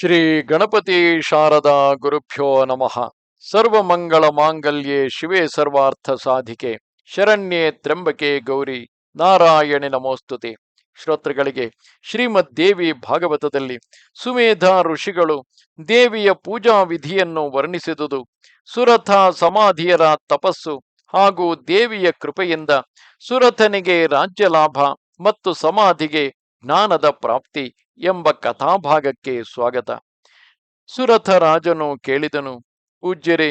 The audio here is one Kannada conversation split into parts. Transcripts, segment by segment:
ಶ್ರೀ ಗಣಪತಿ ಶಾರದಾ ಗುರುಭ್ಯೋ ನಮಃ. ಸರ್ವಮಂಗಳ ಮಾಂಗಲ್ಯೆ ಶಿವೆ ಸರ್ವಾರ್ಥ ಸಾಧಿಕೆ. ಶರಣ್ಯೆ ತ್ರ್ಯಂಬಕೆ ಗೌರಿ ನಾರಾಯಣಿ ನಮೋಸ್ತುತಿ. ಶ್ರೋತೃಗಳಿಗೆ ಶ್ರೀಮದ್ ದೇವಿ ಭಾಗವತದಲ್ಲಿ ಸುಮೇಧ ಋಷಿಗಳು ದೇವಿಯ ಪೂಜಾ ವಿಧಿಯನ್ನು ವರ್ಣಿಸಿದುದು, ಸುರಥ ಸಮಾಧಿಯರ ತಪಸ್ಸು ಹಾಗೂ ದೇವಿಯ ಕೃಪೆಯಿಂದ ಸುರಥನಿಗೆ ರಾಜ್ಯ ಲಾಭ ಮತ್ತು ಸಮಾಧಿಗೆ ಜ್ಞಾನದ ಪ್ರಾಪ್ತಿ ಎಂಬ ಕಥಾಭಾಗಕ್ಕೆ ಸ್ವಾಗತ. ಸುರಥ ರಾಜನು ಕೇಳಿದನು, ಪೂಜ್ಯರೇ,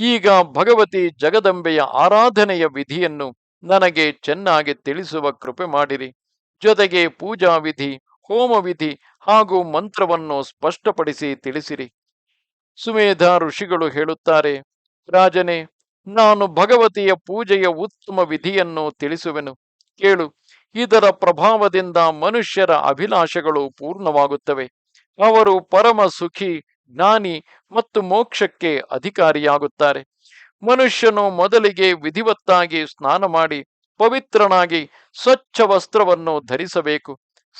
ಈಗ ಭಗವತಿ ಜಗದಂಬೆಯ ಆರಾಧನೆಯ ವಿಧಿಯನ್ನು ನನಗೆ ಚೆನ್ನಾಗಿ ತಿಳಿಸುವ ಕೃಪೆ ಮಾಡಿರಿ. ಜೊತೆಗೆ ಪೂಜಾ ವಿಧಿ, ಹೋಮ ವಿಧಿ ಹಾಗೂ ಮಂತ್ರವನ್ನು ಸ್ಪಷ್ಟಪಡಿಸಿ ತಿಳಿಸಿರಿ. ಸುಮೇಧ ಋಷಿಗಳು ಹೇಳುತ್ತಾರೆ, ರಾಜನೇ, ನಾನು ಭಗವತಿಯ ಪೂಜೆಯ ಉತ್ತಮ ವಿಧಿಯನ್ನು ತಿಳಿಸುವೆನು. ಕೇಳು ಇದರ ಪ್ರಭಾವದಿಂದ ಮನುಷ್ಯರ ಅಭಿಲಾಷೆಗಳು ಪೂರ್ಣವಾಗುತ್ತವೆ. ಅವರು ಪರಮ ಸುಖಿ, ಜ್ಞಾನಿ ಮತ್ತು ಮೋಕ್ಷಕ್ಕೆ ಅಧಿಕಾರಿಯಾಗುತ್ತಾರೆ. ಮನುಷ್ಯನು ಮೊದಲಿಗೆ ವಿಧಿವತ್ತಾಗಿ ಸ್ನಾನ ಮಾಡಿ, ಪವಿತ್ರನಾಗಿ ಸ್ವಚ್ಛ ವಸ್ತ್ರವನ್ನು ಧರಿಸಬೇಕು.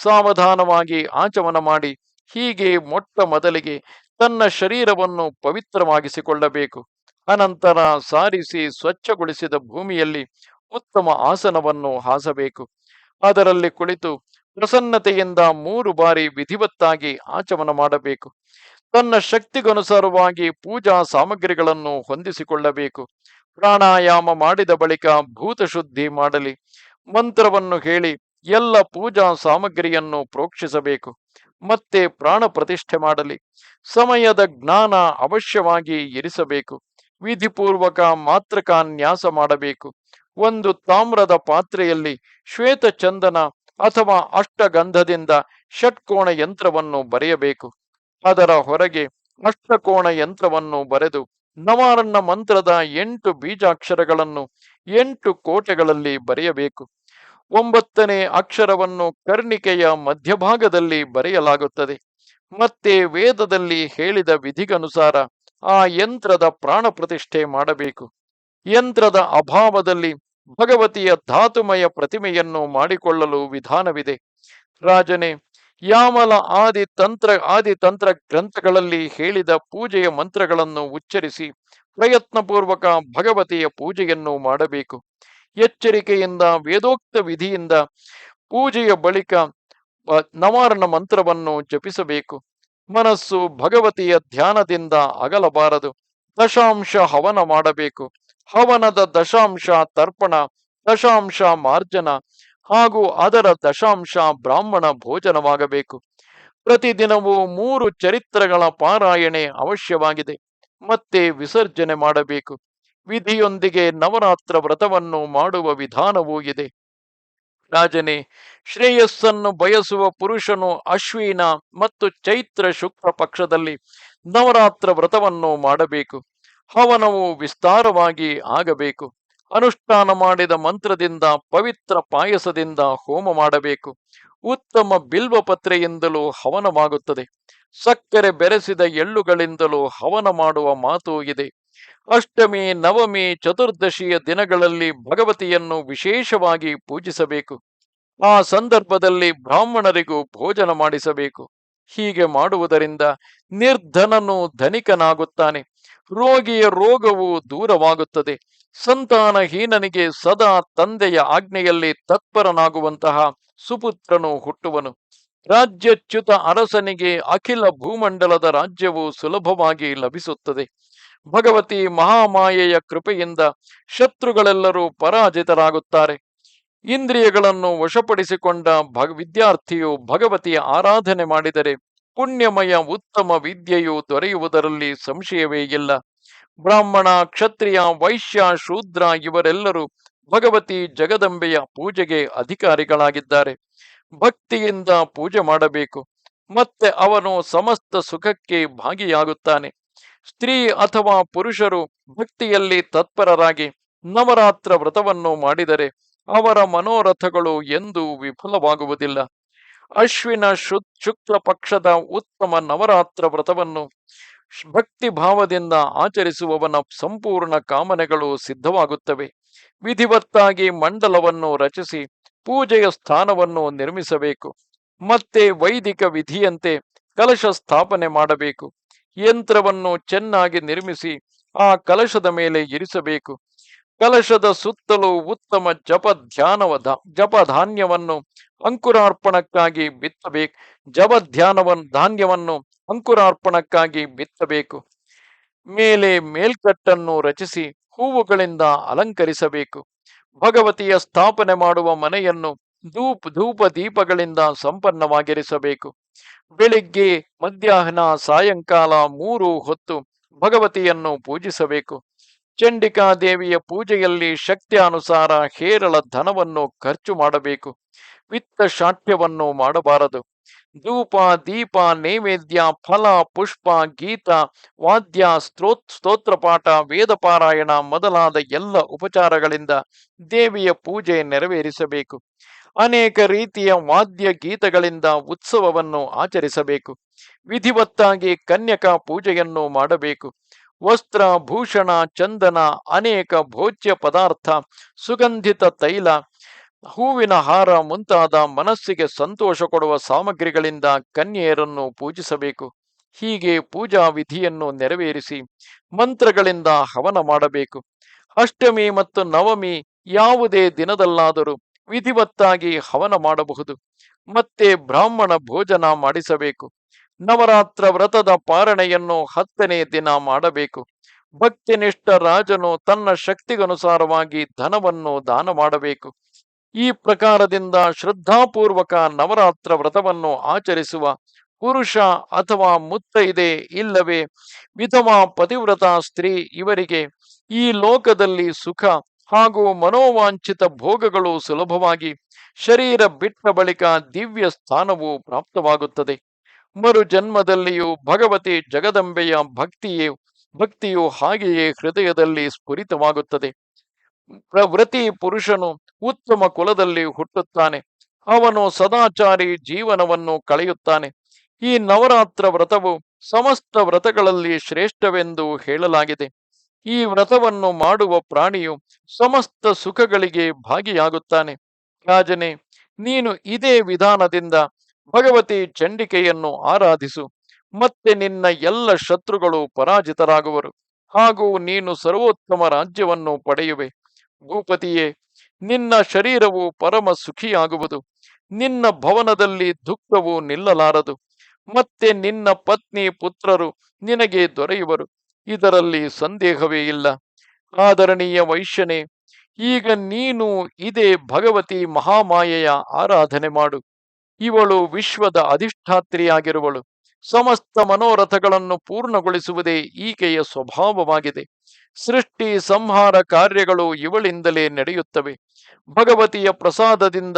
ಸಾವಧಾನವಾಗಿ ಆಚಮನ ಮಾಡಿ, ಹೀಗೆ ಮೊಟ್ಟ ಮೊದಲಿಗೆ ತನ್ನ ಶರೀರವನ್ನು ಪವಿತ್ರವಾಗಿಸಿಕೊಳ್ಳಬೇಕು. ಅನಂತರ ಸಾರಿಸಿ ಸ್ವಚ್ಛಗೊಳಿಸಿದ ಭೂಮಿಯಲ್ಲಿ ಉತ್ತಮ ಆಸನವನ್ನು ಹಾಸಬೇಕು. ಅದರಲ್ಲಿ ಕುಳಿತು ಪ್ರಸನ್ನತೆಯಿಂದ ಮೂರು ಬಾರಿ ವಿಧಿವತ್ತಾಗಿ ಆಚಮನ ಮಾಡಬೇಕು. ತನ್ನ ಶಕ್ತಿಗನುಸಾರವಾಗಿ ಪೂಜಾ ಸಾಮಗ್ರಿಗಳನ್ನು ಹೊಂದಿಸಿಕೊಳ್ಳಬೇಕು. ಪ್ರಾಣಾಯಾಮ ಮಾಡಿದ ಬಳಿಕ ಭೂತಶುದ್ಧಿ ಮಾಡಲಿ. ಮಂತ್ರವನ್ನು ಹೇಳಿ ಎಲ್ಲ ಪೂಜಾ ಸಾಮಗ್ರಿಯನ್ನು ಪ್ರೋಕ್ಷಿಸಬೇಕು. ಮತ್ತೆ ಪ್ರಾಣ ಪ್ರತಿಷ್ಠೆ ಮಾಡಲಿ. ಸಮಯದ ಜ್ಞಾನ ಅವಶ್ಯವಾಗಿ ಇರಿಸಬೇಕು. ವಿಧಿಪೂರ್ವಕ ಮಾತ್ರಕಾನ್ಯಾಸ ಮಾಡಬೇಕು. ಒಂದು ತಾಮ್ರದ ಪಾತ್ರೆಯಲ್ಲಿ ಶ್ವೇತ ಚಂದನ ಅಥವಾ ಅಷ್ಟಗಂಧದಿಂದ ಷಟ್ಕೋಣ ಯಂತ್ರವನ್ನು ಬರೆಯಬೇಕು. ಅದರ ಹೊರಗೆ ಅಷ್ಟಕೋಣ ಯಂತ್ರವನ್ನು ಬರೆದು ನವಾರಣ್ಣ ಮಂತ್ರದ ಎಂಟು ಬೀಜಾಕ್ಷರಗಳನ್ನು ಎಂಟು ಕೋಟೆಗಳಲ್ಲಿ ಬರೆಯಬೇಕು. ಒಂಬತ್ತನೇ ಅಕ್ಷರವನ್ನು ಕರ್ಣಿಕೆಯ ಮಧ್ಯಭಾಗದಲ್ಲಿ ಬರೆಯಲಾಗುತ್ತದೆ. ಮತ್ತೆ ವೇದದಲ್ಲಿ ಹೇಳಿದ ವಿಧಿಗನುಸಾರ ಆ ಯಂತ್ರದ ಪ್ರಾಣ ಪ್ರತಿಷ್ಠೆ ಮಾಡಬೇಕು. ಯಂತ್ರದ ಅಭಾವದಲ್ಲಿ ಭಗವತಿಯ ಧಾತುಮಯ ಪ್ರತಿಮೆಯನ್ನು ಮಾಡಿಕೊಳ್ಳಲು ವಿಧಾನವಿದೆ. ರಾಜನೇ, ಯಾಮಲ ಆದಿ ತಂತ್ರ ಆದಿ ತಂತ್ರ ಗ್ರಂಥಗಳಲ್ಲಿ ಹೇಳಿದ ಪೂಜೆಯ ಮಂತ್ರಗಳನ್ನು ಉಚ್ಚರಿಸಿ ಪ್ರಯತ್ನಪೂರ್ವಕ ಭಗವತಿಯ ಪೂಜೆಯನ್ನು ಮಾಡಬೇಕು. ಎಚ್ಚರಿಕೆಯಿಂದ, ವೇದೋಕ್ತ ವಿಧಿಯಿಂದ ಪೂಜೆಯ ಬಳಿಕ ನವಾರಣ ಮಂತ್ರವನ್ನು ಜಪಿಸಬೇಕು. ಮನಸ್ಸು ಭಗವತಿಯ ಧ್ಯಾನದಿಂದ ಅಗಲಬಾರದು. ದಶಾಂಶ ಹವನ ಮಾಡಬೇಕು. ಹವನದ ದಶಾಂಶ ತರ್ಪಣ, ದಶಾಂಶ ಮಾರ್ಜನ ಹಾಗೂ ಅದರ ದಶಾಂಶ ಬ್ರಾಹ್ಮಣ ಭೋಜನವಾಗಬೇಕು. ಪ್ರತಿದಿನವೂ ಮೂರು ಚರಿತ್ರಗಳ ಪಾರಾಯಣೆ ಅವಶ್ಯವಾಗಿದೆ. ಮತ್ತೆ ವಿಸರ್ಜನೆ ಮಾಡಬೇಕು. ವಿಧಿಯೊಂದಿಗೆ ನವರಾತ್ರ ವ್ರತವನ್ನು ಮಾಡುವ ವಿಧಾನವೂ ಇದೆ. ರಾಜನೇ, ಶ್ರೇಯಸ್ಸನ್ನು ಬಯಸುವ ಪುರುಷನು ಅಶ್ವಿನ ಮತ್ತು ಚೈತ್ರ ಶುಕ್ಲ ಪಕ್ಷದಲ್ಲಿ ನವರಾತ್ರ ವ್ರತವನ್ನು ಮಾಡಬೇಕು. ಹವನವು ವಿಸ್ತಾರವಾಗಿ ಆಗಬೇಕು. ಅನುಷ್ಠಾನ ಮಾಡಿದ ಮಂತ್ರದಿಂದ, ಪವಿತ್ರ ಪಾಯಸದಿಂದ ಹೋಮ ಮಾಡಬೇಕು. ಉತ್ತಮ ಬಿಲ್ವಪತ್ರೆಯಿಂದಲೂ ಹವನವಾಗುತ್ತದೆ. ಸಕ್ಕರೆ ಬೆರೆಸಿದ ಎಳ್ಳುಗಳಿಂದಲೂ ಹವನ ಮಾಡುವ ಮಾತು ಇದೆ. ಅಷ್ಟಮಿ, ನವಮಿ, ಚತುರ್ದಶಿಯ ದಿನಗಳಲ್ಲಿ ಭಗವತಿಯನ್ನು ವಿಶೇಷವಾಗಿ ಪೂಜಿಸಬೇಕು. ಆ ಸಂದರ್ಭದಲ್ಲಿ ಬ್ರಾಹ್ಮಣರಿಗೂ ಭೋಜನ ಮಾಡಿಸಬೇಕು. ಹೀಗೆ ಮಾಡುವುದರಿಂದ ನಿರ್ಧನನು ಧನಿಕನಾಗುತ್ತಾನೆ. ರೋಗಿಯ ರೋಗವು ದೂರವಾಗುತ್ತದೆ. ಸಂತಾನಹೀನನಿಗೆ ಸದಾ ತಂದೆಯ ಆಜ್ಞೆಯಲ್ಲಿ ತತ್ಪರನಾಗುವಂತಹ ಸುಪುತ್ರನು ಹುಟ್ಟುವನು. ರಾಜ್ಯಚ್ಯುತ ಅರಸನಿಗೆ ಅಖಿಲ ಭೂಮಂಡಲದ ರಾಜ್ಯವು ಸುಲಭವಾಗಿ ಲಭಿಸುತ್ತದೆ. ಭಗವತಿ ಮಹಾಮಾಯೆಯ ಕೃಪೆಯಿಂದ ಶತ್ರುಗಳೆಲ್ಲರೂ ಪರಾಜಿತರಾಗುತ್ತಾರೆ. ಇಂದ್ರಿಯಗಳನ್ನು ವಶಪಡಿಸಿಕೊಂಡ ಭಗ, ವಿದ್ಯಾರ್ಥಿಯು ಭಗವತಿಯ ಆರಾಧನೆ ಮಾಡಿದರೆ ಪುಣ್ಯಮಯ ಉತ್ತಮ ವಿದ್ಯೆಯು ದೊರೆಯುವುದರಲ್ಲಿ ಸಂಶಯವೇ ಇಲ್ಲ. ಬ್ರಾಹ್ಮಣ, ಕ್ಷತ್ರಿಯ, ವೈಶ್ಯ, ಶೂದ್ರ ಇವರೆಲ್ಲರೂ ಭಗವತಿ ಜಗದಂಬೆಯ ಪೂಜೆಗೆ ಅಧಿಕಾರಿಗಳಾಗಿದ್ದಾರೆ. ಭಕ್ತಿಯಿಂದ ಪೂಜೆ ಮಾಡಬೇಕು. ಮತ್ತೆ ಅವನು ಸಮಸ್ತ ಸುಖಕ್ಕೆ ಭಾಗಿಯಾಗುತ್ತಾನೆ. ಸ್ತ್ರೀ ಅಥವಾ ಪುರುಷರು ಭಕ್ತಿಯಲ್ಲಿ ತತ್ಪರರಾಗಿ ನವರಾತ್ರ ವ್ರತವನ್ನು ಮಾಡಿದರೆ ಅವರ ಮನೋರಥಗಳು ಎಂದೂ ವಿಫಲವಾಗುವುದಿಲ್ಲ. ಅಶ್ವಿನ ಶು, ಶುಕ್ಲ ಪಕ್ಷದ ಉತ್ತಮ ನವರಾತ್ರ ವ್ರತವನ್ನು ಭಕ್ತಿ ಭಾವದಿಂದ ಆಚರಿಸುವವನ ಸಂಪೂರ್ಣ ಕಾಮನೆಗಳು ಸಿದ್ಧವಾಗುತ್ತವೆ. ವಿಧಿವತ್ತಾಗಿ ಮಂಡಲವನ್ನು ರಚಿಸಿ ಪೂಜೆಯ ಸ್ಥಾನವನ್ನು ನಿರ್ಮಿಸಬೇಕು. ಮತ್ತೆ ವೈದಿಕ ವಿಧಿಯಂತೆ ಕಲಶ ಸ್ಥಾಪನೆ ಮಾಡಬೇಕು. ಯಂತ್ರವನ್ನು ಚೆನ್ನಾಗಿ ನಿರ್ಮಿಸಿ ಆ ಕಲಶದ ಮೇಲೆ ಇರಿಸಬೇಕು. ಕಲಶದ ಸುತ್ತಲೂ ಉತ್ತಮ ಜಪ ಧ್ಯಾನವ ಜಪಧಾನ್ಯವನ್ನು ಅಂಕುರಾರ್ಪಣಕ್ಕಾಗಿ ಬಿತ್ತಬೇಕು. ಜಪ ಧ್ಯಾನವನ್ನು ಧಾನ್ಯವನ್ನು ಅಂಕುರಾರ್ಪಣಕ್ಕಾಗಿ ಬಿತ್ತಬೇಕು. ಮೇಲೆ ಮೇಲ್ಕಟ್ಟನ್ನು ರಚಿಸಿ ಹೂವುಗಳಿಂದ ಅಲಂಕರಿಸಬೇಕು. ಭಗವತಿಯ ಸ್ಥಾಪನೆ ಮಾಡುವ ಮನೆಯನ್ನು ಧೂಪ್ ಧೂಪ ದೀಪಗಳಿಂದ ಸಂಪನ್ನವಾಗಿರಿಸಬೇಕು. ಬೆಳಿಗ್ಗೆ ಮಧ್ಯಾಹ್ನ ಸಾಯಂಕಾಲ ಮೂರು ಹೊತ್ತು ಭಗವತಿಯನ್ನು ಪೂಜಿಸಬೇಕು. ಚಂಡಿಕಾ ದೇವಿಯ ಪೂಜೆಯಲ್ಲಿ ಶಕ್ತಿಯಾನುಸಾರ ಹೇರಳ ಧನವನ್ನು ಖರ್ಚು ಮಾಡಬೇಕು. ವಿತ್ತ ಶಾಠ್ಯವನ್ನು ಮಾಡಬಾರದು. ಧೂಪ, ದೀಪ, ನೈವೇದ್ಯ, ಫಲ, ಪುಷ್ಪ, ಗೀತ, ವಾದ್ಯ ಸ್ತೋತ್ ಸ್ತೋತ್ರಪಾಠ, ವೇದಪಾರಾಯಣ ಮೊದಲಾದ ಎಲ್ಲ ಉಪಚಾರಗಳಿಂದ ದೇವಿಯ ಪೂಜೆ ನೆರವೇರಿಸಬೇಕು. ಅನೇಕ ರೀತಿಯ ವಾದ್ಯ ಗೀತಗಳಿಂದ ಉತ್ಸವವನ್ನು ಆಚರಿಸಬೇಕು. ವಿಧಿವತ್ತಾಗಿ ಕನ್ಯಕಾ ಪೂಜೆಯನ್ನು ಮಾಡಬೇಕು. ವಸ್ತ್ರ, ಭೂಷಣ, ಚಂದನ, ಅನೇಕ ಭೋಜ್ಯ ಪದಾರ್ಥ, ಸುಗಂಧಿತ ತೈಲ, ಹೂವಿನ ಹಾರ ಮುಂತಾದ ಮನಸ್ಸಿಗೆ ಸಂತೋಷ ಕೊಡುವ ಸಾಮಗ್ರಿಗಳಿಂದ ಕನ್ಯೆಯರನ್ನು ಪೂಜಿಸಬೇಕು. ಹೀಗೆ ಪೂಜಾ ವಿಧಿಯನ್ನು ನೆರವೇರಿಸಿ ಮಂತ್ರಗಳಿಂದ ಹವನ ಮಾಡಬೇಕು. ಅಷ್ಟಮಿ ಮತ್ತು ನವಮಿ ಯಾವುದೇ ದಿನದಲ್ಲಾದರೂ ವಿಧಿವತ್ತಾಗಿ ಹವನ ಮಾಡಬಹುದು. ಮತ್ತೆ ಬ್ರಾಹ್ಮಣ ಭೋಜನ ಮಾಡಿಸಬೇಕು. ನವರಾತ್ರ ವ್ರತದ ಪಾರಣೆಯನ್ನು ಹತ್ತನೇ ದಿನ ಮಾಡಬೇಕು. ಭಕ್ತಿನಿಷ್ಠ ರಾಜನು ತನ್ನ ಶಕ್ತಿಗನುಸಾರವಾಗಿ ಧನವನ್ನು ದಾನ ಮಾಡಬೇಕು. ಈ ಪ್ರಕಾರದಿಂದ ಶ್ರದ್ಧಾಪೂರ್ವಕ ನವರಾತ್ರ ವ್ರತವನ್ನು ಆಚರಿಸುವ ಪುರುಷ ಅಥವಾ ಮುತ್ತೈದೆ ಇಲ್ಲವೇ? ವಿಧವಾ ಪತಿವ್ರತ ಸ್ತ್ರೀ ಇವರಿಗೆ ಈ ಲೋಕದಲ್ಲಿ ಸುಖ ಹಾಗೂ ಮನೋವಾಂಛಿತ ಭೋಗಗಳು ಸುಲಭವಾಗಿ ಶರೀರ ಬಿಟ್ಟ ಬಳಿಕ ದಿವ್ಯ ಸ್ಥಾನವು ಪ್ರಾಪ್ತವಾಗುತ್ತದೆ. ಮರು ಜನ್ಮದಲ್ಲಿಯೂ ಭಗವತಿ ಜಗದಂಬೆಯ ಭಕ್ತಿಯೇ, ಭಕ್ತಿಯು ಹಾಗೆಯೇ ಹೃದಯದಲ್ಲಿ ಸ್ಫುರಿತವಾಗುತ್ತದೆ. ಪ್ರವೃತಿ ಪುರುಷನು ಉತ್ತಮ ಕುಲದಲ್ಲಿ ಹುಟ್ಟುತ್ತಾನೆ. ಅವನು ಸದಾಚಾರಿ ಜೀವನವನ್ನು ಕಳೆಯುತ್ತಾನೆ. ಈ ನವರಾತ್ರ ವ್ರತವು ಸಮಸ್ತ ವ್ರತಗಳಲ್ಲಿ ಶ್ರೇಷ್ಠವೆಂದು ಹೇಳಲಾಗಿದೆ. ಈ ವ್ರತವನ್ನು ಮಾಡುವ ಪ್ರಾಣಿಯು ಸಮಸ್ತ ಸುಖಗಳಿಗೆ ಭಾಗಿಯಾಗುತ್ತಾನೆ. ರಾಜನೇ, ನೀನು ಇದೇ ವಿಧಾನದಿಂದ ಭಗವತಿ ಚಂಡಿಕೆಯನ್ನು ಆರಾಧಿಸು. ಮತ್ತೆ ನಿನ್ನ ಎಲ್ಲ ಶತ್ರುಗಳು ಪರಾಜಿತರಾಗುವರು. ಹಾಗೂ ನೀನು ಸರ್ವೋತ್ತಮ ರಾಜ್ಯವನ್ನು ಪಡೆಯುವೆ. ಭೂಪತಿಯೇ, ನಿನ್ನ ಶರೀರವು ಪರಮ ಸುಖಿಯಾಗುವುದು. ನಿನ್ನ ಭವನದಲ್ಲಿ ದುಃಖವು ನಿಲ್ಲಲಾರದು. ಮತ್ತೆ ನಿನ್ನ ಪತ್ನಿ ಪುತ್ರರು ನಿನಗೆ ದೊರೆಯುವರು. ಇದರಲ್ಲಿ ಸಂದೇಹವೇ ಇಲ್ಲ. ಆದರಣೀಯ ವೈಶ್ಯನೇ, ಈಗ ನೀನು ಇದೇ ಭಗವತಿ ಮಹಾಮಾಯೆಯ ಆರಾಧನೆ ಮಾಡು. ಇವಳು ವಿಶ್ವದ ಅಧಿಷ್ಠಾತ್ರಿಯಾಗಿರುವಳು. ಸಮಸ್ತ ಮನೋರಥಗಳನ್ನು ಪೂರ್ಣಗೊಳಿಸುವುದೇ ಈಕೆಯ ಸ್ವಭಾವವಾಗಿದೆ. ಸೃಷ್ಟಿ ಸಂಹಾರ ಕಾರ್ಯಗಳು ಇವಳಿಂದಲೇ ನಡೆಯುತ್ತವೆ. ಭಗವತಿಯ ಪ್ರಸಾದದಿಂದ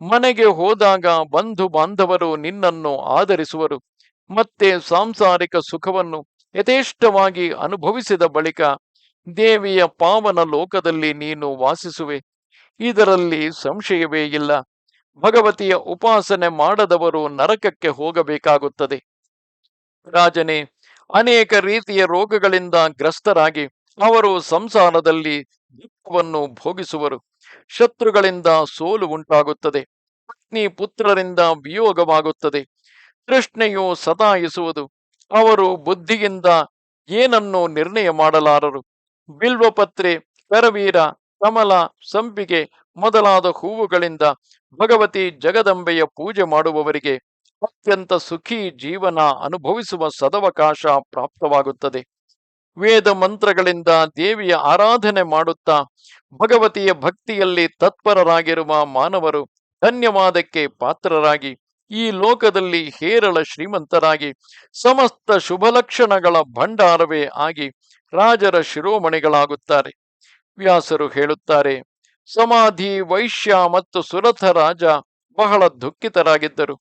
ಮನೆಗೆ ಹೋದಾಗ ಬಂಧು ಬಾಂಧವರು ನಿನ್ನನ್ನು ಆದರಿಸುವರು ಮತ್ತೆ ಸಾಂಸಾರಿಕ ಸುಖವನ್ನು ಯಥೇಷ್ಟವಾಗಿ ಅನುಭವಿಸಿದ ಬಳಿಕ ದೇವಿಯ ಪಾವನ ಲೋಕದಲ್ಲಿ ನೀನು ವಾಸಿಸುವೆ. ಇದರಲ್ಲಿ ಸಂಶಯವೇ ಇಲ್ಲ. ಭಗವತಿಯ ಉಪಾಸನೆ ಮಾಡದವರು ನರಕಕ್ಕೆ ಹೋಗಬೇಕಾಗುತ್ತದೆ. ರಾಜನೇ, ಅನೇಕ ರೀತಿಯ ರೋಗಗಳಿಂದ ಗ್ರಸ್ತರಾಗಿ ಅವರು ಸಂಸಾರದಲ್ಲಿ ದುಃಖವನ್ನು ಭೋಗಿಸುವರು. ಶತ್ರುಗಳಿಂದ ಸೋಲು ಉಂಟಾಗುತ್ತದೆ. ಪತ್ನಿ ಪುತ್ರರಿಂದ ವಿಯೋಗವಾಗುತ್ತದೆ. ತೃಷ್ಣೆಯು ಸತಾಯಿಸುವುದು. ಅವರು ಬುದ್ಧಿಯಿಂದ ಏನನ್ನು ನಿರ್ಣಯ ಮಾಡಲಾರರು? ಬಿಲ್ವಪತ್ರೆ, ಕರವೀರ, ಕಮಲ, ಸಂಪಿಗೆ ಮೊದಲಾದ ಹೂವುಗಳಿಂದ ಭಗವತಿ ಜಗದಂಬೆಯ ಪೂಜೆ ಮಾಡುವವರಿಗೆ ಅತ್ಯಂತ ಸುಖಿ ಜೀವನ ಅನುಭವಿಸುವ ಸದವಕಾಶ ಪ್ರಾಪ್ತವಾಗುತ್ತದೆ. ವೇದ ಮಂತ್ರಗಳಿಂದ ದೇವಿಯ ಆರಾಧನೆ ಮಾಡುತ್ತಾ ಭಗವತಿಯ ಭಕ್ತಿಯಲ್ಲಿ ತತ್ಪರರಾಗಿರುವ ಮಾನವರು ಧನ್ಯವಾದಕ್ಕೆ ಪಾತ್ರರಾಗಿ ಈ ಲೋಕದಲ್ಲಿ ಹೇರಳ ಶ್ರೀಮಂತರಾಗಿ ಸಮಸ್ತ ಶುಭಲಕ್ಷಣಗಳ ಭಂಡಾರವೇ ಆಗಿ ರಾಜರ ಶಿರೋಮಣಿಗಳಾಗುತ್ತಾರೆ. ವ್ಯಾಸರು ಹೇಳುತ್ತಾರೆ ಸಮಾಧಿ, ವೈಶ್ಯ ಮತ್ತು ಸುರಥ ರಾಜ ಬಹಳ ದುಃಖಿತರಾಗಿದ್ದರು.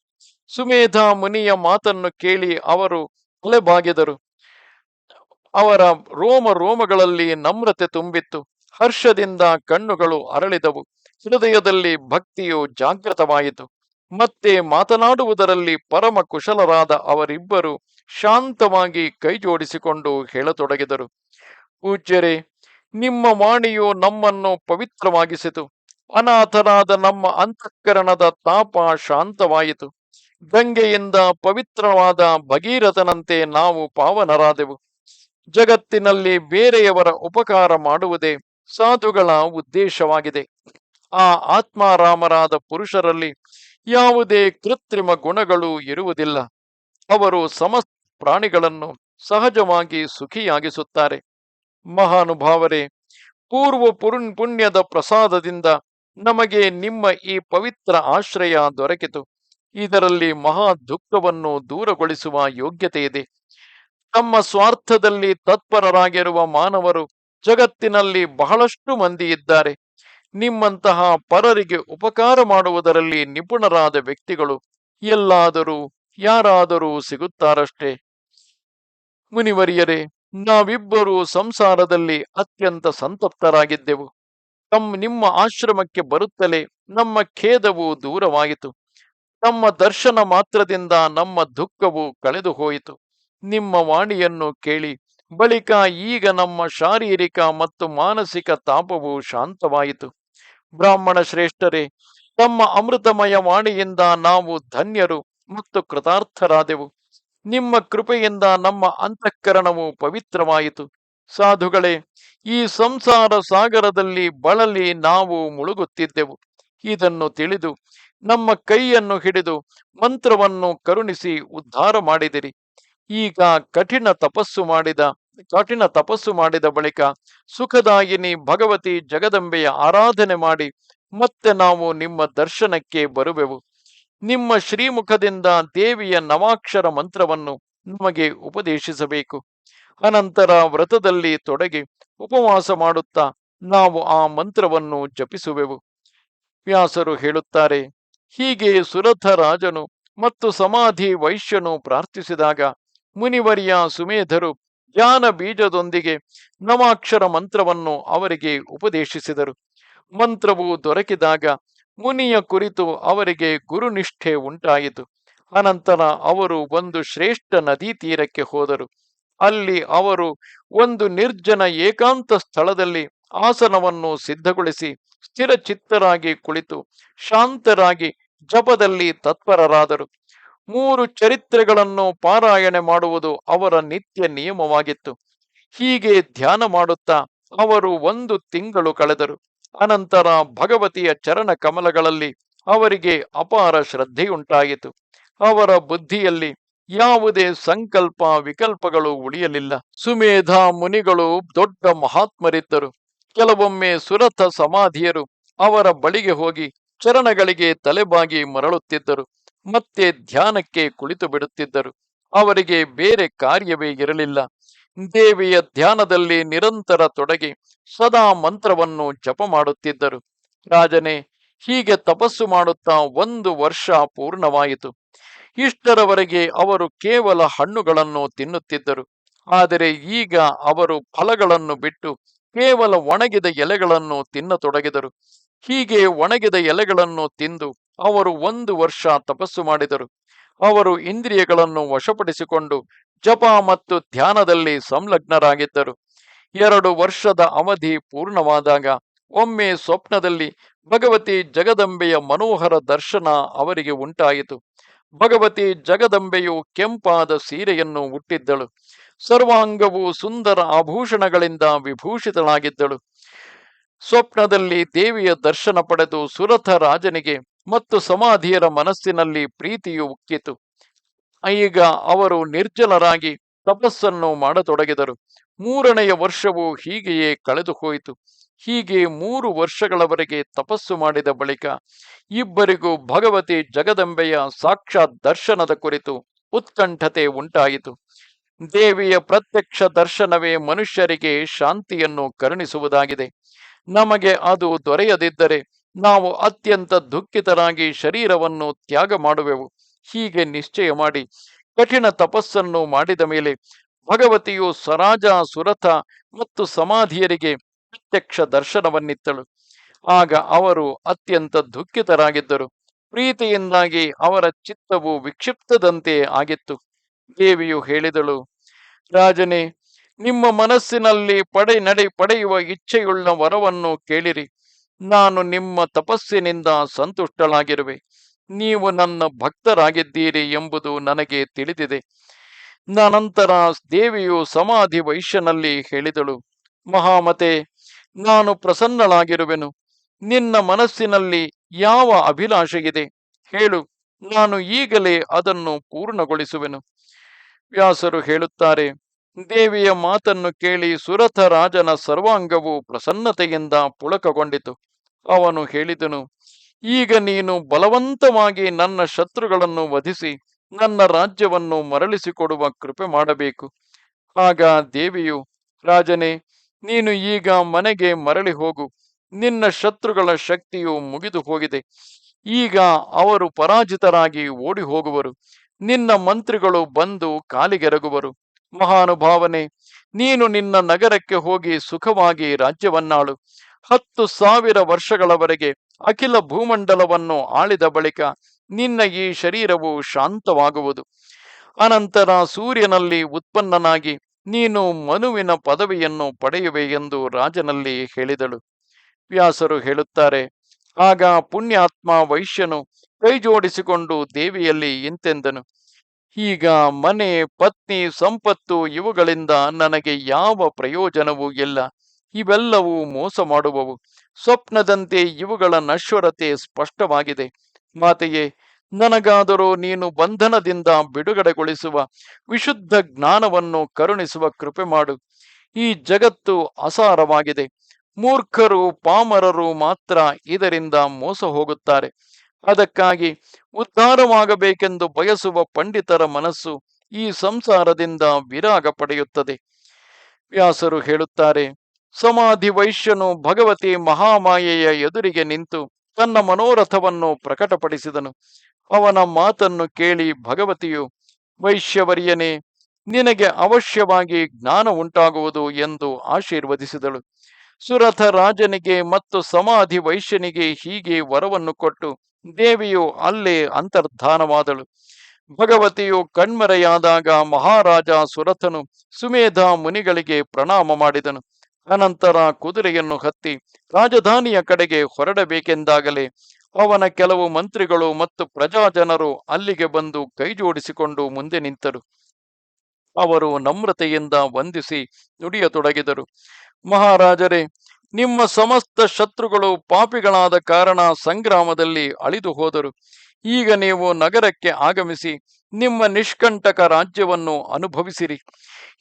ಸುಮೇಧ ಮುನಿಯ ಮಾತನ್ನು ಕೇಳಿ ಅವರು ತಲೆಬಾಗಿದರು. ಅವರ ರೋಮ ರೋಮಗಳಲ್ಲಿ ನಮ್ರತೆ ತುಂಬಿತ್ತು. ಹರ್ಷದಿಂದ ಕಣ್ಣುಗಳು ಅರಳಿದವು. ಹೃದಯದಲ್ಲಿ ಭಕ್ತಿಯು ಜಾಗೃತವಾಯಿತು. ಮತ್ತೆ ಮಾತನಾಡುವುದರಲ್ಲಿ ಪರಮ ಕುಶಲರಾದ ಅವರಿಬ್ಬರು ಶಾಂತವಾಗಿ ಕೈಜೋಡಿಸಿಕೊಂಡು ಹೇಳತೊಡಗಿದರು. ಪೂಜ್ಯರೇ ನಿಮ್ಮ ವಾಣಿಯು ನಮ್ಮನ್ನು ಪವಿತ್ರವಾಗಿಸಿತು. ಅನಾಥರಾದ ನಮ್ಮ ಅಂತಃಕರಣದ ತಾಪ ಶಾಂತವಾಯಿತು. ಗಂಗೆಯಿಂದ ಪವಿತ್ರವಾದ ಭಗೀರಥನಂತೆ ನಾವು ಪಾವನರಾದೆವು. ಜಗತ್ತಿನಲ್ಲಿ ಬೇರೆಯವರ ಉಪಕಾರ ಮಾಡುವುದೇ ಸಾಧುಗಳ ಉದ್ದೇಶವಾಗಿದೆ. ಆ ಆತ್ಮಾರಾಮರಾದ ಪುರುಷರಲ್ಲಿ ಯಾವುದೇ ಕೃತ್ರಿಮ ಗುಣಗಳು ಇರುವುದಿಲ್ಲ. ಅವರು ಸಮಸ್ತ ಪ್ರಾಣಿಗಳನ್ನು ಸಹಜವಾಗಿ ಸುಖಿಯಾಗಿಸುತ್ತಾರೆ. ಮಹಾನುಭಾವರೇ, ಪೂರ್ವ ಪುರುಣ್ ಪುಣ್ಯದ ಪ್ರಸಾದದಿಂದ ನಮಗೆ ನಿಮ್ಮ ಈ ಪವಿತ್ರ ಆಶ್ರಯ ದೊರಕಿತು. ಇದರಲ್ಲಿ ಮಹಾ ದುಃಖವನ್ನು ದೂರಗೊಳಿಸುವ ಯೋಗ್ಯತೆ ಇದೆ. ತಮ್ಮ ಸ್ವಾರ್ಥದಲ್ಲಿ ತತ್ಪರರಾಗಿರುವ ಮಾನವರು ಜಗತ್ತಿನಲ್ಲಿ ಬಹಳಷ್ಟು ಮಂದಿ ಇದ್ದಾರೆ. ನಿಮ್ಮಂತಹ ಪರರಿಗೆ ಉಪಕಾರ ಮಾಡುವುದರಲ್ಲಿ ನಿಪುಣರಾದ ವ್ಯಕ್ತಿಗಳು ಎಲ್ಲಾದರೂ, ಯಾರಾದರೂ ಸಿಗುತ್ತಾರಷ್ಟೇ. ಮುನಿವರಿಯರೇ ನಾವಿಬ್ಬರೂ ಸಂಸಾರದಲ್ಲಿ ಅತ್ಯಂತ ಸಂತಪ್ತರಾಗಿದ್ದೆವು. ತಮ್ಮ ನಿಮ್ಮ ಆಶ್ರಮಕ್ಕೆ ಬರುತ್ತಲೇ ನಮ್ಮ ಖೇದವು ದೂರವಾಯಿತು. ತಮ್ಮ ದರ್ಶನ ಮಾತ್ರದಿಂದ ನಮ್ಮ ದುಃಖವು ಕಳೆದು ಹೋಯಿತು ನಿಮ್ಮ ವಾಣಿಯನ್ನು ಕೇಳಿ, ಬಳಿಕ ಈಗ ನಮ್ಮ ಶಾರೀರಿಕ ಮತ್ತು ಮಾನಸಿಕ ತಾಪವು ಶಾಂತವಾಯಿತು. ಬ್ರಾಹ್ಮಣ ಶ್ರೇಷ್ಠರೇ, ತಮ್ಮ ಅಮೃತಮಯ ವಾಣಿಯಿಂದ ನಾವು ಧನ್ಯರು ಮತ್ತು ಕೃತಾರ್ಥರಾದೆವು. ನಿಮ್ಮ ಕೃಪೆಯಿಂದ ನಮ್ಮ ಅಂತಃಕರಣವು ಪವಿತ್ರವಾಯಿತು. ಸಾಧುಗಳೇ, ಈ ಸಂಸಾರ ಸಾಗರದಲ್ಲಿ ಬಳಲಿ ನಾವು ಮುಳುಗುತ್ತಿದ್ದೆವು. ಇದನ್ನು ತಿಳಿದು ನಮ್ಮ ಕೈಯನ್ನು ಹಿಡಿದು ಮಂತ್ರವನ್ನು ಕರುಣಿಸಿ ಉದ್ಧಾರ ಮಾಡಿದಿರಿ. ಈಗ ಕಠಿಣ ತಪಸ್ಸು ಮಾಡಿದ, ಕಠಿಣ ತಪಸ್ಸು ಮಾಡಿದ ಬಳಿಕ ಸುಖದಾಯಿನಿ ಭಗವತಿ ಜಗದಂಬೆಯ ಆರಾಧನೆ ಮಾಡಿ ಮತ್ತೆ ನಾವು ನಿಮ್ಮ ದರ್ಶನಕ್ಕೆ ಬರುವೆವು. ನಿಮ್ಮ ಶ್ರೀಮುಖದಿಂದ ದೇವಿಯ ನವಾಕ್ಷರ ಮಂತ್ರವನ್ನು ನಮಗೆ ಉಪದೇಶಿಸಬೇಕು. ಅನಂತರ ವ್ರತದಲ್ಲಿ ತೊಡಗಿ ಉಪವಾಸ ಮಾಡುತ್ತಾ ನಾವು ಆ ಮಂತ್ರವನ್ನು ಜಪಿಸುವೆವು. ವ್ಯಾಸರು ಹೇಳುತ್ತಾರೆ, ಹೀಗೆ ಸುರಥ ರಾಜನು ಮತ್ತು ಸಮಾಧಿ ವೈಶ್ಯನು ಪ್ರಾರ್ಥಿಸಿದಾಗ ಮುನಿವರಿಯ ಸುಮೇಧರು ಜ್ಞಾನ ಬೀಜದೊಂದಿಗೆ ನವಾಕ್ಷರ ಮಂತ್ರವನ್ನು ಅವರಿಗೆ ಉಪದೇಶಿಸಿದರು. ಮಂತ್ರವು ದೊರಕಿದಾಗ ಮುನಿಯ ಕುರಿತು ಅವರಿಗೆ ಗುರುನಿಷ್ಠೆ ಉಂಟಾಯಿತು. ಅನಂತರ ಅವರು ಒಂದು ಶ್ರೇಷ್ಠ ನದಿ ತೀರಕ್ಕೆ ಹೋದರು. ಅಲ್ಲಿ ಅವರು ಒಂದು ನಿರ್ಜನ ಏಕಾಂತ ಸ್ಥಳದಲ್ಲಿ ಆಸನವನ್ನು ಸಿದ್ಧಗೊಳಿಸಿ ಸ್ಥಿರಚಿತ್ತರಾಗಿ ಕುಳಿತು ಶಾಂತರಾಗಿ ಜಪದಲ್ಲಿ ತತ್ಪರರಾದರು. ಮೂರು ಚರಿತ್ರೆಗಳನ್ನು ಪಾರಾಯಣೆ ಮಾಡುವುದು ಅವರ ನಿತ್ಯ ನಿಯಮವಾಗಿತ್ತು. ಹೀಗೆ ಧ್ಯಾನ ಮಾಡುತ್ತಾ ಅವರು ಒಂದು ತಿಂಗಳು ಕಳೆದರು. ಅನಂತರ ಭಗವತಿಯ ಚರಣ ಕಮಲಗಳಲ್ಲಿ ಅವರಿಗೆ ಅಪಾರ ಶ್ರದ್ಧೆಯುಂಟಾಯಿತು. ಅವರ ಬುದ್ಧಿಯಲ್ಲಿ ಯಾವುದೇ ಸಂಕಲ್ಪ ವಿಕಲ್ಪಗಳು ಉಳಿಯಲಿಲ್ಲ. ಸುಮೇಧ ಮುನಿಗಳು ದೊಡ್ಡ ಮಹಾತ್ಮರಿದ್ದರು. ಕೆಲವೊಮ್ಮೆ ಸುರಥ ಸಮಾಧಿಯರು ಅವರ ಬಳಿಗೆ ಹೋಗಿ ಚರಣಗಳಿಗೆ ತಲೆಬಾಗಿ ಮರಳುತ್ತಿದ್ದರು. ಮತ್ತೆ ಧ್ಯಾನಕ್ಕೆ ಕುಳಿತು ಬಿಡುತ್ತಿದ್ದರು ಅವರಿಗೆ ಬೇರೆ ಕಾರ್ಯವೇ ಇರಲಿಲ್ಲ. ದೇವಿಯ ಧ್ಯಾನದಲ್ಲಿ ನಿರಂತರ ತೊಡಗಿ ಸದಾ ಮಂತ್ರವನ್ನು ಜಪ ಮಾಡುತ್ತಿದ್ದರು. ರಾಜನೇ, ಹೀಗೆ ತಪಸ್ಸು ಮಾಡುತ್ತಾ ಒಂದು ವರ್ಷ ಪೂರ್ಣವಾಯಿತು. ಇಷ್ಟರವರೆಗೆ ಅವರು ಕೇವಲ ಹಣ್ಣುಗಳನ್ನು ತಿನ್ನುತ್ತಿದ್ದರು. ಆದರೆ ಈಗ ಅವರು ಫಲಗಳನ್ನು ಬಿಟ್ಟು ಕೇವಲ ಒಣಗಿದ ಎಲೆಗಳನ್ನು ತಿನ್ನತೊಡಗಿದರು. ಹೀಗೆ ಒಣಗಿದ ಎಲೆಗಳನ್ನು ತಿಂದು ಅವರು ಒಂದು ವರ್ಷ ತಪಸ್ಸು ಮಾಡಿದರು. ಅವರು ಇಂದ್ರಿಯಗಳನ್ನು ವಶಪಡಿಸಿಕೊಂಡು ಜಪ ಮತ್ತು ಧ್ಯಾನದಲ್ಲಿ ಸಂಲಗ್ನರಾಗಿದ್ದರು. ಎರಡು ವರ್ಷದ ಅವಧಿ ಪೂರ್ಣವಾದಾಗ ಒಮ್ಮೆ ಸ್ವಪ್ನದಲ್ಲಿ ಭಗವತಿ ಜಗದಂಬೆಯ ಮನೋಹರ ದರ್ಶನ ಅವರಿಗೆ ಉಂಟಾಯಿತು. ಭಗವತಿ ಜಗದಂಬೆಯು ಕೆಂಪಾದ ಸೀರೆಯನ್ನು ಹುಟ್ಟಿದ್ದಳು ಸರ್ವಾಂಗವು ಸುಂದರ ಆಭೂಷಣಗಳಿಂದ ವಿಭೂಷಿತಳಾಗಿದ್ದಳು. ಸ್ವಪ್ನದಲ್ಲಿ ದೇವಿಯ ದರ್ಶನ ಪಡೆದು ಸುರಥ ರಾಜನಿಗೆ ಮತ್ತು ಸಮಾಧಿಯರ ಮನಸ್ಸಿನಲ್ಲಿ ಪ್ರೀತಿಯು ಉಕ್ಕಿತು. ಈಗ ಅವರು ನಿರ್ಜಲರಾಗಿ ತಪಸ್ಸನ್ನು ಮಾಡತೊಡಗಿದರು. ಮೂರನೆಯ ವರ್ಷವು ಹೀಗೆಯೇ ಕಳೆದು ಹೋಯಿತು ಹೀಗೆ ಮೂರು ವರ್ಷಗಳವರೆಗೆ ತಪಸ್ಸು ಮಾಡಿದ ಬಳಿಕ ಇಬ್ಬರಿಗೂ ಭಗವತಿ ಜಗದಂಬೆಯ ಸಾಕ್ಷಾತ್ ದರ್ಶನದ ಕುರಿತು ಉತ್ಕಂಠತೆ ಉಂಟಾಯಿತು. ದೇವಿಯ ಪ್ರತ್ಯಕ್ಷ ದರ್ಶನವೇ ಮನುಷ್ಯರಿಗೆ ಶಾಂತಿಯನ್ನು ಕರುಣಿಸುವುದಾಗಿದೆ. ನಮಗೆ ಅದು ದೊರೆಯದಿದ್ದರೆ ನಾವು ಅತ್ಯಂತ ದುಃಖಿತರಾಗಿ ಶರೀರವನ್ನು ತ್ಯಾಗ ಮಾಡುವೆವು. ಹೀಗೆ ನಿಶ್ಚಯ ಮಾಡಿ ಕಠಿಣ ತಪಸ್ಸನ್ನು ಮಾಡಿದ ಮೇಲೆ ಭಗವತಿಯು ಸರಾಜ, ಸುರಥ ಮತ್ತು ಸಮಾಧಿಯರಿಗೆ ಪ್ರತ್ಯಕ್ಷ ದರ್ಶನವನ್ನಿತ್ತಳು. ಆಗ ಅವರು ಅತ್ಯಂತ ದುಃಖಿತರಾಗಿದ್ದರು. ಪ್ರೀತಿಯಿಂದಾಗಿ ಅವರ ಚಿತ್ತವು ವಿಕ್ಷಿಪ್ತದಂತೆ ಆಗಿತ್ತು. ದೇವಿಯು ಹೇಳಿದಳು, ರಾಜನೇ, ನಿಮ್ಮ ಮನಸ್ಸಿನಲ್ಲಿ ಪಡೆ, ನಡೆ, ಪಡೆಯುವ ಇಚ್ಛೆಯುಳ್ಳ ವರವನ್ನು ಕೇಳಿರಿ. ನಾನು ನಿಮ್ಮ ತಪಸ್ಸಿನಿಂದ ಸಂತುಷ್ಟಳಾಗಿರುವೆ. ನೀವು ನನ್ನ ಭಕ್ತರಾಗಿದ್ದೀರಿ ಎಂಬುದು ನನಗೆ ತಿಳಿದಿದೆ. ನಾನಂತರ ದೇವಿಯು ಸಮಾಧಿ ವೈಶ್ಯನಲ್ಲಿ ಹೇಳಿದಳು, ಮಹಾಮತೆ, ನಾನು ಪ್ರಸನ್ನಳಾಗಿರುವೆನು. ನಿನ್ನ ಮನಸ್ಸಿನಲ್ಲಿ ಯಾವ ಅಭಿಲಾಷೆಯಿದೆ? ಹೇಳು, ನಾನು ಈಗಲೇ ಅದನ್ನು ಪೂರ್ಣಗೊಳಿಸುವೆನು. ವ್ಯಾಸರು ಹೇಳುತ್ತಾರೆ ದೇವಿಯ ಮಾತನ್ನು ಕೇಳಿ ಸುರಥ ರಾಜನ ಸರ್ವಾಂಗವು ಪ್ರಸನ್ನತೆಯಿಂದ ಪುಳಕಗೊಂಡಿತು. ಅವನು ಹೇಳಿದನು, ಈಗ ನೀನು ಬಲವಂತವಾಗಿ ನನ್ನ ಶತ್ರುಗಳನ್ನು ವಧಿಸಿ, ನನ್ನ ರಾಜ್ಯವನ್ನು ಮರಳಿಸಿಕೊಡುವ ಕೃಪೆ ಮಾಡಬೇಕು. ಆಗ ದೇವಿಯು, ರಾಜನೇ, ನೀನು ಈಗ ಮನೆಗೆ ಮರಳಿ ಹೋಗು. ನಿನ್ನ ಶತ್ರುಗಳ ಶಕ್ತಿಯು ಮುಗಿದು ಹೋಗಿದೆ. ಈಗ ಅವರು ಪರಾಜಿತರಾಗಿ ಓಡಿ ಹೋಗುವರು ನಿನ್ನ ಮಂತ್ರಿಗಳು ಬಂದು ಕಾಲಿಗೆರಗುವರು. ಮಹಾನುಭಾವನೆ, ನೀನು ನಿನ್ನ ನಗರಕ್ಕೆ ಹೋಗಿ ಸುಖವಾಗಿ ರಾಜ್ಯವನ್ನಾಳು. ಹತ್ತು ಸಾವಿರ ವರ್ಷಗಳವರೆಗೆ ಅಖಿಲ ಭೂಮಂಡಲವನ್ನು ಆಳಿದ ಬಳಿಕ ನಿನ್ನ ಈ ಶರೀರವು ಶಾಂತವಾಗುವುದು. ಅನಂತರ ಸೂರ್ಯನಲ್ಲಿ ಉತ್ಪನ್ನನಾಗಿ ನೀನು ಮನುವಿನ ಪದವಿಯನ್ನು ಪಡೆಯುವೆ ಎಂದು ರಾಜನಲ್ಲಿ ಹೇಳಿದಳು. ವ್ಯಾಸರು ಹೇಳುತ್ತಾರೆ, ಆಗ ಪುಣ್ಯಾತ್ಮ ವೈಶ್ಯನು ಕೈಜೋಡಿಸಿಕೊಂಡು ದೇವಿಯಲ್ಲಿ ಇಂತೆಂದನು. ಈಗ ಮನೆ, ಪತ್ನಿ, ಸಂಪತ್ತು ಇವುಗಳಿಂದ ನನಗೆ ಯಾವ ಪ್ರಯೋಜನವೂ ಇಲ್ಲ. ಇವೆಲ್ಲವೂ ಮೋಸ ಮಾಡುವವು. ಸ್ವಪ್ನದಂತೆ ಇವುಗಳ ನಶ್ವರತೆ ಸ್ಪಷ್ಟವಾಗಿದೆ. ಮಾತೆಯೇ, ನನಗಾದರೂ ನೀನು ಬಂಧನದಿಂದ ಬಿಡುಗಡೆಗೊಳಿಸುವ ವಿಶುದ್ಧ ಜ್ಞಾನವನ್ನು ಕರುಣಿಸುವ ಕೃಪೆ ಮಾಡು. ಈ ಜಗತ್ತು ಅಸಾರವಾಗಿದೆ. ಮೂರ್ಖರು, ಪಾಮರರು ಮಾತ್ರ ಇದರಿಂದ ಮೋಸ ಹೋಗುತ್ತಾರೆ ಅದಕ್ಕಾಗಿ ಉದ್ಧಾರವಾಗಬೇಕೆಂದು ಬಯಸುವ ಪಂಡಿತರ ಮನಸ್ಸು ಈ ಸಂಸಾರದಿಂದ ವಿರಾಗ ಪಡೆಯುತ್ತದೆ. ವ್ಯಾಸರು ಹೇಳುತ್ತಾರೆ, ಸಮಾಧಿ ವೈಶ್ಯನು ಭಗವತಿ ಮಹಾಮಾಯೆಯ ಎದುರಿಗೆ ನಿಂತು ತನ್ನ ಮನೋರಥವನ್ನು ಪ್ರಕಟಪಡಿಸಿದನು. ಅವನ ಮಾತನ್ನು ಕೇಳಿ ಭಗವತಿಯು, ವೈಶ್ಯವರ್ಯನೇ, ನಿನಗೆ ಅವಶ್ಯವಾಗಿ ಜ್ಞಾನ ಉಂಟಾಗುವುದು ಎಂದು ಆಶೀರ್ವದಿಸಿದಳು. ಸುರಥ ರಾಜನಿಗೆ ಮತ್ತು ಸಮಾಧಿ ವೈಶ್ಯನಿಗೆ ಹೀಗೆ ವರವನ್ನು ಕೊಟ್ಟು ದೇವಿಯು ಅಲ್ಲೇ ಅಂತರ್ಧಾನವಾದಳು. ಭಗವತಿಯು ಕಣ್ಮರೆಯಾದಾಗ ಮಹಾರಾಜ ಸುರಥನು ಸುಮೇಧ ಮುನಿಗಳಿಗೆ ಪ್ರಣಾಮ ಮಾಡಿದನು. ಅನಂತರ ಕುದುರೆಯನ್ನು ಹತ್ತಿ ರಾಜಧಾನಿಯ ಕಡೆಗೆ ಹೊರಡಬೇಕೆಂದಾಗಲೇ ಅವನ ಕೆಲವು ಮಂತ್ರಿಗಳು ಮತ್ತು ಪ್ರಜಾಜನರು ಅಲ್ಲಿಗೆ ಬಂದು ಕೈಜೋಡಿಸಿಕೊಂಡು ಮುಂದೆ ನಿಂತರು. ಅವರು ನಮ್ರತೆಯಿಂದ ವಂದಿಸಿ ನುಡಿಯತೊಡಗಿದರು. ಮಹಾರಾಜರೇ ನಿಮ್ಮ ಸಮಸ್ತ ಶತ್ರುಗಳು ಪಾಪಿಗಳಾದ ಕಾರಣ ಸಂಗ್ರಾಮದಲ್ಲಿ ಅಳಿದು ಹೋದರು. ಈಗ ನೀವು ನಗರಕ್ಕೆ ಆಗಮಿಸಿ ನಿಮ್ಮ ನಿಷ್ಕಂಟಕ ರಾಜ್ಯವನ್ನು ಅನುಭವಿಸಿರಿ.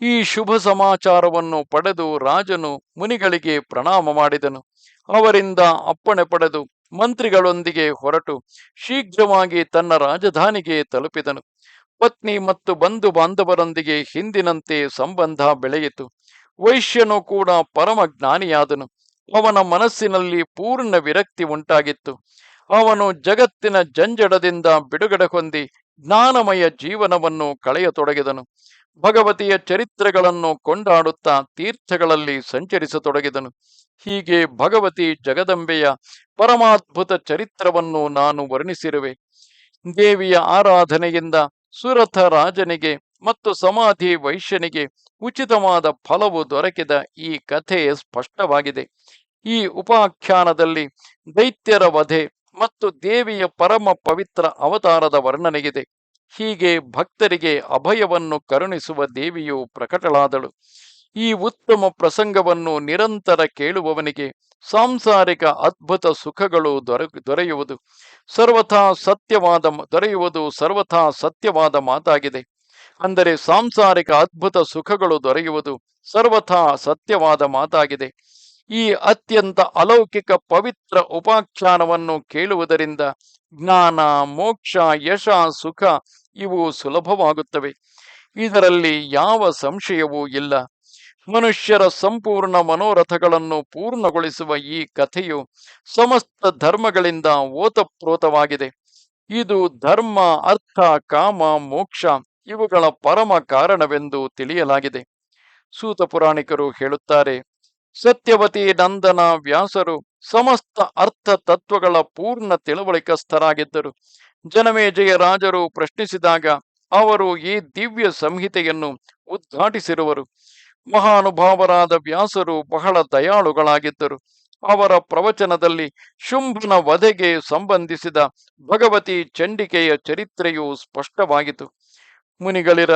ಈ ಶುಭ ಸಮಾಚಾರವನ್ನು ಪಡೆದು ರಾಜನು ಮುನಿಗಳಿಗೆ ಪ್ರಣಾಮ ಮಾಡಿದನು. ಅವರಿಂದ ಅಪ್ಪಣೆ ಪಡೆದು ಮಂತ್ರಿಗಳೊಂದಿಗೆ ಹೊರಟು ಶೀಘ್ರವಾಗಿ ತನ್ನ ರಾಜಧಾನಿಗೆ ತಲುಪಿದನು. ಪತ್ನಿ ಮತ್ತು ಬಂಧು ಬಾಂಧವರೊಂದಿಗೆ ಹಿಂದಿನಂತೆ ಸಂಬಂಧ ಬೆಳೆಯಿತು. ವೈಶ್ಯನು ಕೂಡ ಪರಮ ಜ್ಞಾನಿಯಾದನು ಅವನ ಮನಸ್ಸಿನಲ್ಲಿ ಪೂರ್ಣ ವಿರಕ್ತಿ ಉಂಟಾಗಿತ್ತು. ಅವನು ಜಗತ್ತಿನ ಜಂಜಡದಿಂದ ಬಿಡುಗಡೆ ಹೊಂದಿ ಜ್ಞಾನಮಯ ಜೀವನವನ್ನು ಕಳೆಯತೊಡಗಿದನು. ಭಗವತಿಯ ಚರಿತ್ರೆಗಳನ್ನು ಕೊಂಡಾಡುತ್ತಾ ತೀರ್ಥಗಳಲ್ಲಿ ಸಂಚರಿಸತೊಡಗಿದನು. ಹೀಗೆ ಭಗವತಿ ಜಗದಂಬೆಯ ಪರಮಾದ್ಭುತ ಚರಿತ್ರವನ್ನು ನಾನು ವರ್ಣಿಸಿರುವೆ. ದೇವಿಯ ಆರಾಧನೆಯಿಂದ ಸುರಥ ರಾಜನಿಗೆ ಮತ್ತು ಸಮಾಧಿ ವೈಶ್ಯನಿಗೆ ಉಚಿತವಾದ ಫಲವು ದೊರಕಿದ ಈ ಕಥೆ ಸ್ಪಷ್ಟವಾಗಿದೆ. ಈ ಉಪಾಖ್ಯಾನದಲ್ಲಿ ದೈತ್ಯರ ವಧೆ ಮತ್ತು ದೇವಿಯ ಪರಮ ಪವಿತ್ರ ಅವತಾರದ ವರ್ಣನೆಗಿದೆ. ಹೀಗೆ ಭಕ್ತರಿಗೆ ಅಭಯವನ್ನು ಕರುಣಿಸುವ ದೇವಿಯು ಪ್ರಕಟಳಾದಳು. ಈ ಉತ್ತಮ ಪ್ರಸಂಗವನ್ನು ನಿರಂತರ ಕೇಳುವವನಿಗೆ ಸಾಂಸಾರಿಕ ಅದ್ಭುತ ಸುಖಗಳು ದೊರ ದೊರೆಯುವುದು. ಸರ್ವಥಾ ಸತ್ಯವಾದ ದೊರೆಯುವುದು ಸರ್ವಥಾ ಸತ್ಯವಾದ ಮಾತಾಗಿದೆ. ಅಂದರೆ ಸಾಂಸಾರಿಕ ಅದ್ಭುತ ಸುಖಗಳು ದೊರೆಯುವುದು ಸರ್ವಥಾ ಸತ್ಯವಾದ ಮಾತಾಗಿದೆ. ಈ ಅತ್ಯಂತ ಅಲೌಕಿಕ ಪವಿತ್ರ ಉಪಾಖ್ಯಾನವನ್ನು ಕೇಳುವುದರಿಂದ ಜ್ಞಾನ, ಮೋಕ್ಷ, ಯಶ, ಸುಖ ಇವು ಸುಲಭವಾಗುತ್ತವೆ. ಇದರಲ್ಲಿ ಯಾವ ಸಂಶಯವೂ ಇಲ್ಲ. ಮನುಷ್ಯರ ಸಂಪೂರ್ಣ ಮನೋರಥಗಳನ್ನು ಪೂರ್ಣಗೊಳಿಸುವ ಈ ಕಥೆಯು ಸಮಸ್ತ ಧರ್ಮಗಳಿಂದ ಓತಪ್ರೋತವಾಗಿದೆ. ಇದು ಧರ್ಮ, ಅರ್ಥ, ಕಾಮ, ಮೋಕ್ಷ ಇವುಗಳ ಪರಮ ಕಾರಣವೆಂದು ತಿಳಿಯಲಾಗಿದೆ. ಸೂತ ಪುರಾಣಿಕರು ಹೇಳುತ್ತಾರೆ, ಸತ್ಯವತಿ ನಂದನ ವ್ಯಾಸರು ಸಮಸ್ತ ಅರ್ಥ ತತ್ವಗಳ ಪೂರ್ಣ ತಿಳುವಳಿಕಸ್ಥರಾಗಿದ್ದರು. ಜನಮೇಜಯ ರಾಜರು ಪ್ರಶ್ನಿಸಿದಾಗ ಅವರು ಈ ದಿವ್ಯ ಸಂಹಿತೆಯನ್ನು ಉದ್ಘಾಟಿಸಿರುವರು. ಮಹಾನುಭಾವರಾದ ವ್ಯಾಸರು ಬಹಳ ದಯಾಳುಗಳಾಗಿದ್ದರು. ಅವರ ಪ್ರವಚನದಲ್ಲಿ ಶುಂಭನ ವಧೆಗೆ ಸಂಬಂಧಿಸಿದ ಭಗವತಿ ಚಂಡಿಕೆಯ ಚರಿತ್ರೆಯು ಸ್ಪಷ್ಟವಾಯಿತು ಮುನಿಗಳಿರ,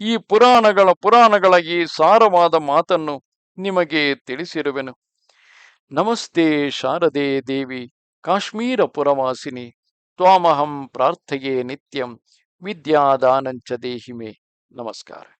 ಈ ಪುರಾಣಗಳ ಪುರಾಣಗಳ ಈ ಸಾರವಾದ ಮಾತನ್ನು ನಿಮಗೆ ತಿಳಿಸಿರುವೆನು. ನಮಸ್ತೆ ಶಾರದೆ ದೇವಿ, ಕಾಶ್ಮೀರ ಪುರವಾಸಿನಿ, ತ್ವಾಮಹಂ ಪ್ರಾರ್ಥೆಯೇ ನಿತ್ಯಂ, ವಿದ್ಯಾದಾನಂಚ ದೇಹಿಮೆ. ನಮಸ್ಕಾರ.